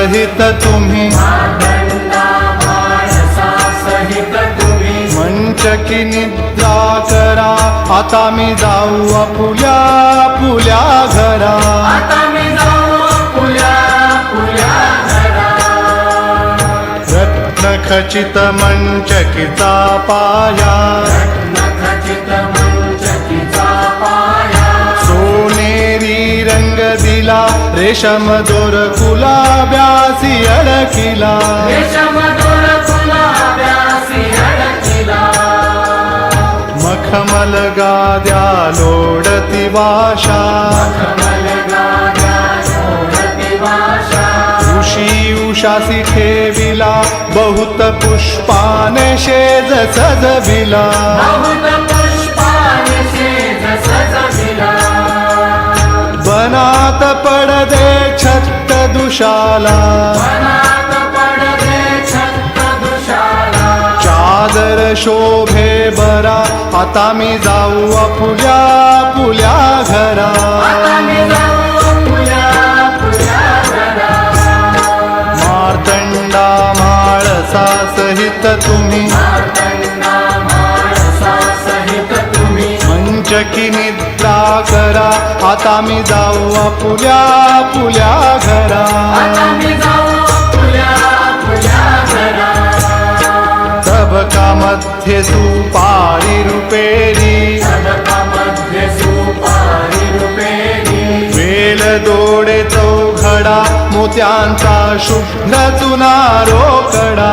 सहित तुम्ही. तुम्ही मंचकी निद्रा करा. आता मी जाऊ अपुल्या पुल्या घरा. आता रत्न खचित मंचकीचा पाया. रेशम दोर कुलाब्यासी अडकिला मखमल गाद्या लोडती भाषा उशी उशासी ठेविला बहुत पुष्पाने शेज सजविला. पडदे छत्त दुशाला. चादर शोभे बरा आता मी जाऊ आपुल्या पुल्या घरा. आता मी जाऊ पुल्या पुल्या घरा. मार्तंडा माळसा सहित तुम्ही. करा आता मी जाऊ आपुल्या पुल्या घरा. आता मी जाऊ पुल्या पुल्या घरा. तबकामध्ये सुपारी रुपेरी. सदकामध्ये सुपारी रुपेरी. वेल दोडे चौघडा मोत्यांचा शुभ्र चुना रोकडा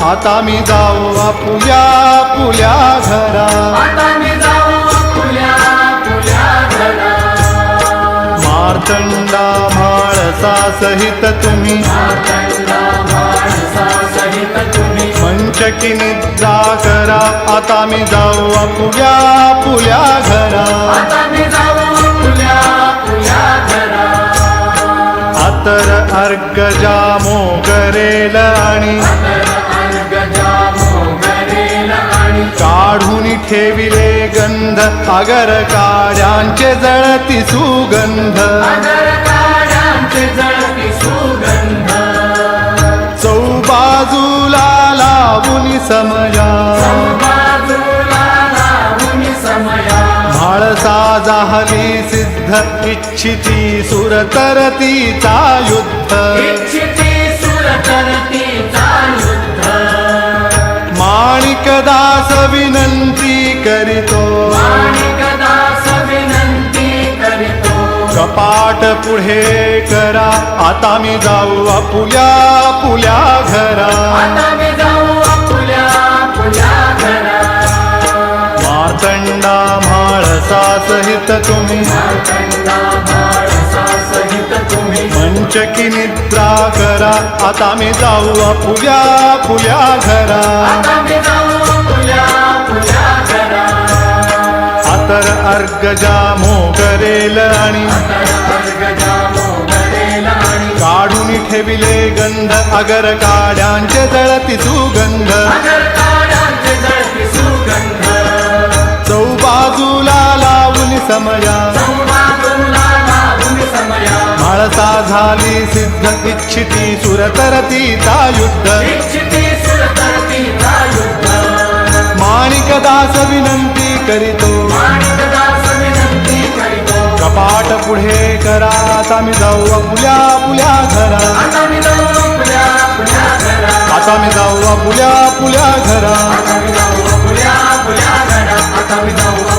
आता मी जाऊ आपुल्या पुल्या घरा. मार्तंडा माळसा सहित तुम्ही. मंचकी निद्रा करा. आता मी जाऊ आपुल्या पुल्या घरा. आता मी जाऊ पुल्या पुल्या घरा. आतर अर्गजा मोगरेल आणि ठेविले गंध. अगर काड्यांचे जळती सुगंध. चौबाजूला लावून समया. बाजूला लावून समया. म्हाळसा जाहली सिद्ध. इच्छिती सुरतरतीचा युद्ध. इच्छिती सुर करीतो। माणिकदास विनंती करीतो। कपाट पुढे करा आता मी जाऊ आपुल्या पुल्या घरा। आता मी जाऊ पुल्या पुल्या घरा। मार्तंडा म्हाळसा सहित तुम्ही। मार्तंडा माणसा सहित तुम्ही। मंचकी निद्रा करा आता मी जाऊ आपुल्या पुल्या घरा। आतर अर्गजा मोगरेल आणि गजा मोगरेल आणि काढून ठेविले गंध अगर काड्यांचे जळती सुगंध. चौबाजूला लावून समया. म्हाळसा झाली सिद्ध इच्छिती सुरतरतीचा युद्ध माणिकदास विनंती करीतो. कपाट पुढे करा आता मी जाऊ पुल्या पुल्या घरा. आता मी जाऊ पुल्या पुल्या घरा. आता मी जाऊ